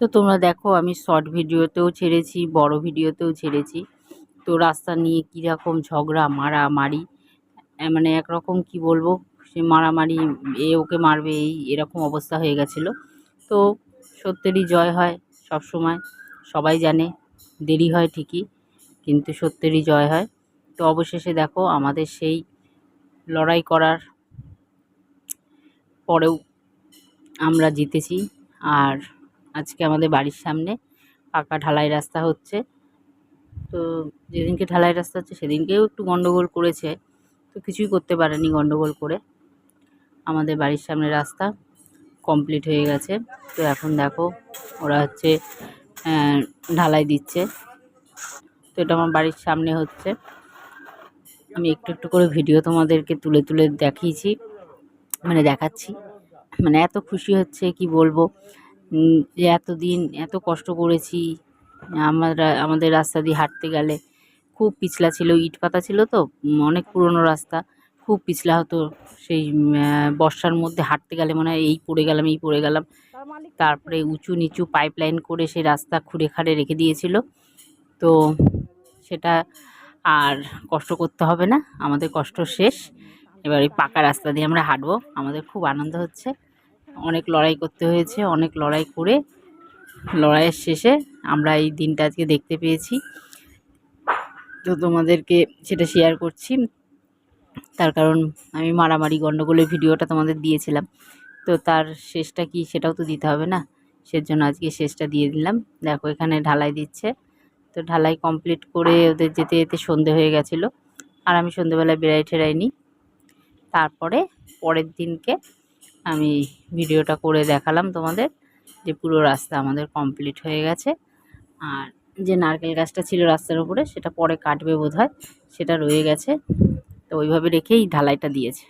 তো তোমরা দেখো, আমি শর্ট ভিডিওতেও ছেড়েছি, বড় ভিডিওতেও ছেড়েছি। তো রাস্তা নিয়ে কীরকম ঝগড়া, মারামারি মানে একরকম কি বলব, সে মারামারি, এ ওকে মারবে, এই এরকম অবস্থা হয়ে গেছিল। তো সত্যেরই জয় হয় সব সময়, সবাই জানে, দেরি হয় ঠিকই, কিন্তু সত্যেরই জয় হয়। তো অবশেষে দেখো, আমাদের সেই লড়াই করার পরেও আমরা জিতেছি, আর আজকে আমাদের বাড়ির সামনে। পাকা ঢালাই রাস্তা হচ্ছে। তো যেদিনকে ঢালাই রাস্তা হচ্ছে, সেদিনকেও একটু গন্ডগোল করেছে। তো কিছুই করতে পারেনি গন্ডগোল করে। আমাদের বাড়ির সামনে রাস্তা কমপ্লিট হয়ে গেছে। তো এখন দেখো, ওরা হচ্ছে ঢালাই দিচ্ছে। তো এটা আমার বাড়ির সামনে হচ্ছে। আমি একটু একটু করে ভিডিও তোমাদেরকে তুলে তুলে দেখিয়েছি মানে দেখাচ্ছি। মানে এত খুশি হচ্ছে, কি বলব? যে এতদিন এত কষ্ট করেছি, আমরা, আমাদের রাস্তা দিয়ে হাঁটতে গেলে খুব পিছলা ছিল, ইট পাতা ছিল তো অনেক পুরনো রাস্তা, খুব পিছলা হতো সেই বর্ষার মধ্যে হাঁটতে গেলে মনে হয় এই পড়ে গেলাম, এই পড়ে গেলাম। তারপরে উঁচু নিচু পাইপ লাইন করে সেই রাস্তা খুঁড়ে খাড়ে রেখে দিয়েছিল। তো সেটা আর কষ্ট করতে হবে না, আমাদের কষ্ট শেষ। এবার ওই পাকা রাস্তা দিয়ে আমরা হাঁটবো, আমাদের খুব আনন্দ হচ্ছে। অনেক লড়াই করতে হয়েছে, অনেক লড়াই করে লড়াইয়ের শেষে আমরা এই দিনটা আজকে দেখতে পেয়েছি। তো তোমাদেরকে সেটা শেয়ার করছি। তার কারণ আমি মারামারি গণ্ডগোলের ভিডিওটা তোমাদের দিয়েছিলাম। তো তার শেষটা কি সেটাও তো দিতে হবে না? সেজন্য আজকে শেষটা দিয়ে দিলাম। দেখো এখানে ঢালাই দিচ্ছে। তো ঢালাই কমপ্লিট করে ওদের যেতে যেতে সন্ধে হয়ে গেছিল। আর আমি সন্ধেবেলায় বেড়াই ঠেরাইনি তারপরে পরের দিনকে আমি ভিডিওটা করে দেখালাম তোমাদের যে পুরো রাস্তা আমাদের কমপ্লিট হয়ে গেছে। আর যে নারকেল গাছটা ছিল রাস্তার উপরে, সেটা পরে কাটবে বোধ সেটা রয়ে গেছে। তো ওইভাবে রেখেই ঢালাইটা দিয়েছে।